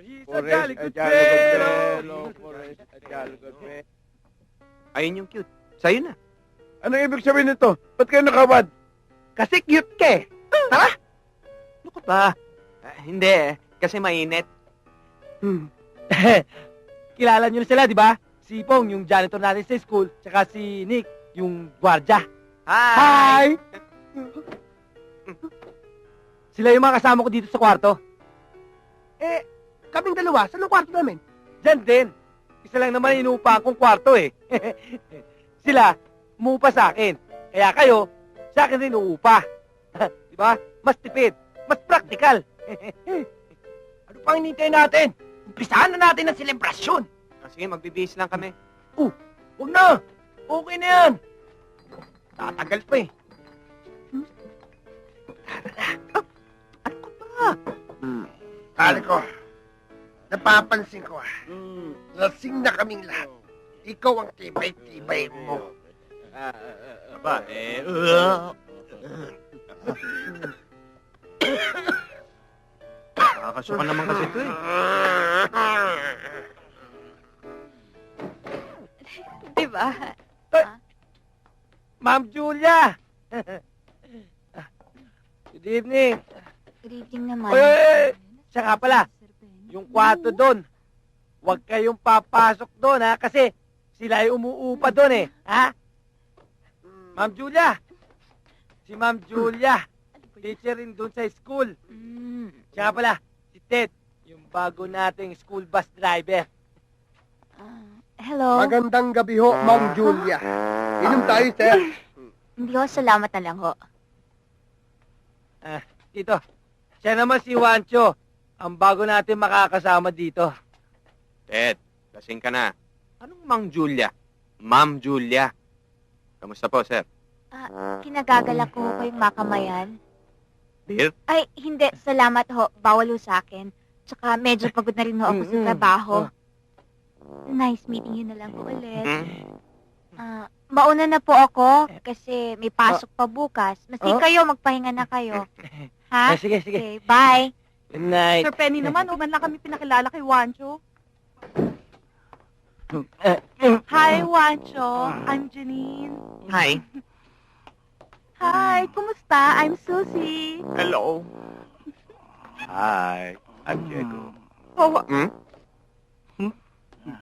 he's For a jolly a good jolly good fellow. fellow, for a jolly good fellow. Ayun yung cute. Sa'yo na. Ano ibig sabihin nito? Ba't kayo nakabad? Kasi cute ka eh. Tara! Ano ka ba? Ah, hindi eh. Kasi mainit. Kilala niyo na sila, di ba? Si Pong, yung janitor natin sa school, tsaka si Nick, yung gwardya. Hi! Sila yung mga kasama ko dito sa kwarto. Eh, kaming dalawa, saan ang kwarto namin? Diyan din. Isa lang naman inuupa akong kwarto eh. Sila, umuupa sa akin. Kaya kayo, sa akin rin uupa. di ba? Mas tipid, mas practical. ano pang hinintay natin? Umpisahan na natin ang selebrasyon. Ah, sige, magbibihis lang kami. Huwag na! Okay na yan! Tatagal pa eh. Pare ko, napapansin ko ah, Hmm. lasing na kaming lahat. Ikaw ang tibay-tibay mo. Aba, eh... Nakakasuka naman kasi ito eh. Di ba? Ma'am Julia! Good evening. Good evening naman. Oy, oy, oy! Siya nga pala, yung kwarto doon. Huwag kayong papasok doon, ha? Kasi sila ay umuupa doon, eh. Ha? Ma'am Julia! Si Ma'am Julia, teacher rin doon sa school. Siya nga pala, si Ted, yung bago nating school bus driver. Ah, hello? Magandang gabi ho, Ma'am Julia. Inom tayo, sir. Hindi ko salamat na lang ho. Dito, siya naman si Wancho, ang bago natin makakasama dito. Ted, lasing ka na. Anong Mang Julia? Ma'am Julia. Kamusta po, sir? Kinagagalak ko ko yung makamayan. Beer? Ay, hindi. Salamat ho. Bawal ho sa akin. Tsaka medyo pagod na rin ho ako sa Mm-mm. trabaho. Nice meeting you na lang ho ulit. Hmm? Ah, mauna na po ako kasi may pasok pa bukas. Maski Oh. kayo, magpahinga na kayo. Ha? Ah, sige, sige. Okay, bye. Good night. Sir Penny naman, o man lang kami pinakilala kay Wancho. Hi, Wancho. I'm Janine. Hi. Hi, kumusta? I'm Susie. Hello. Hi. I'm Diego. Oh, wa- Hmm?